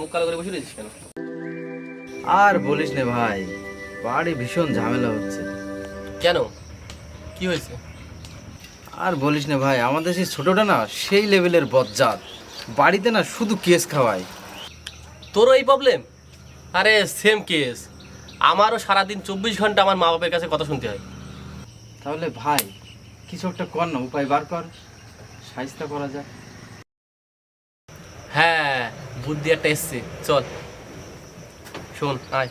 মুখ কালো করে বসে রয়েছিস কেন? আর বলিস না ভাই বাড়ি ভীষণ ঝামেলা হচ্ছে। কেন? কি হয়েছে? আর বলিস না ভাই আমাদের সেই ছোটটা না সেই লেভেলের বজ্জাত। বাড়িতে না শুধু কেস খাওয়ায়। তোরও এই প্রবলেম আরে সেম কেস আমারও সারাদিন চব্বিশ ঘণ্টা আমার মা বাপের কাছে কথা শুনতে হয়। তাহলে ভাই কিছু একটা কর না উপায় বার কর। সাহিস্তা করা যায় বুদ্ধি একটা এসছে। চল। শোন আয়।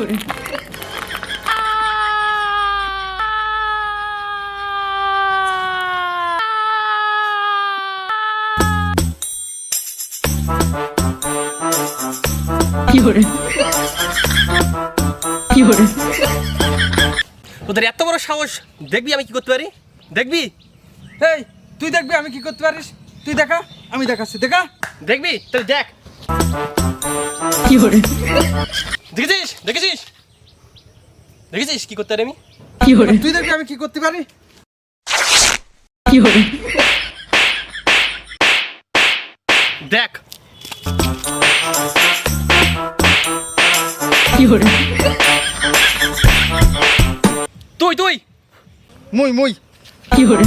করে। তোদের এত বড় সাহস দেখবি আমি কি করতে পারি? দেখবি? এই তুই দেখবি আমি কি করতে পারিস? তুই দেখা আমি দেখাচ্ছি দেখা। দেখবি? তাহলে দেখ। কি করে? দেখেছিস? দেখেছিস? দেখেছিস কি করতে পারি আমি? কি হরে তুই দেখবি আমি কি করতে পারি? কি হরে দেখ। তুই তুই। মুই মুই। কি হরে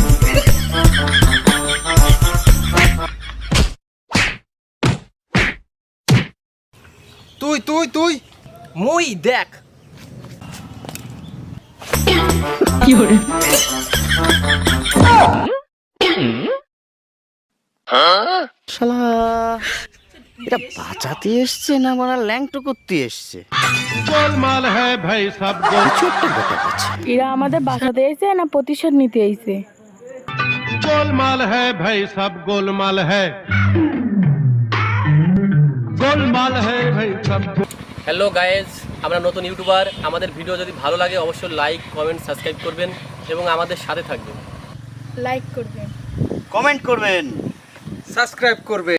তুই তুই তুই। মই দেখ। শালা এটা বাঁচাতে এসছে না মানে ল্যাংটো করতে এসছে? ছোট্ট ব্যাপার আছে এরা আমাদের বাঁচাতে এসেছে না প্রতিশোধ নিতে এসেছে? গোলমাল হ্যাঁ ভাই সব গোলমাল হ্যায় গোলমাল হ্যাঁ ভাই সব হ্যালো গায়েজ আমরা নতুন ইউটিউবার আমাদের ভিডিও যদি ভালো লাগে অবশ্যই লাইক কমেন্ট সাবস্ক্রাইব করবেন এবং আমাদের সাথে থাকবেন। লাইক করবেন। কমেন্ট করবেন। সাবস্ক্রাইব করবে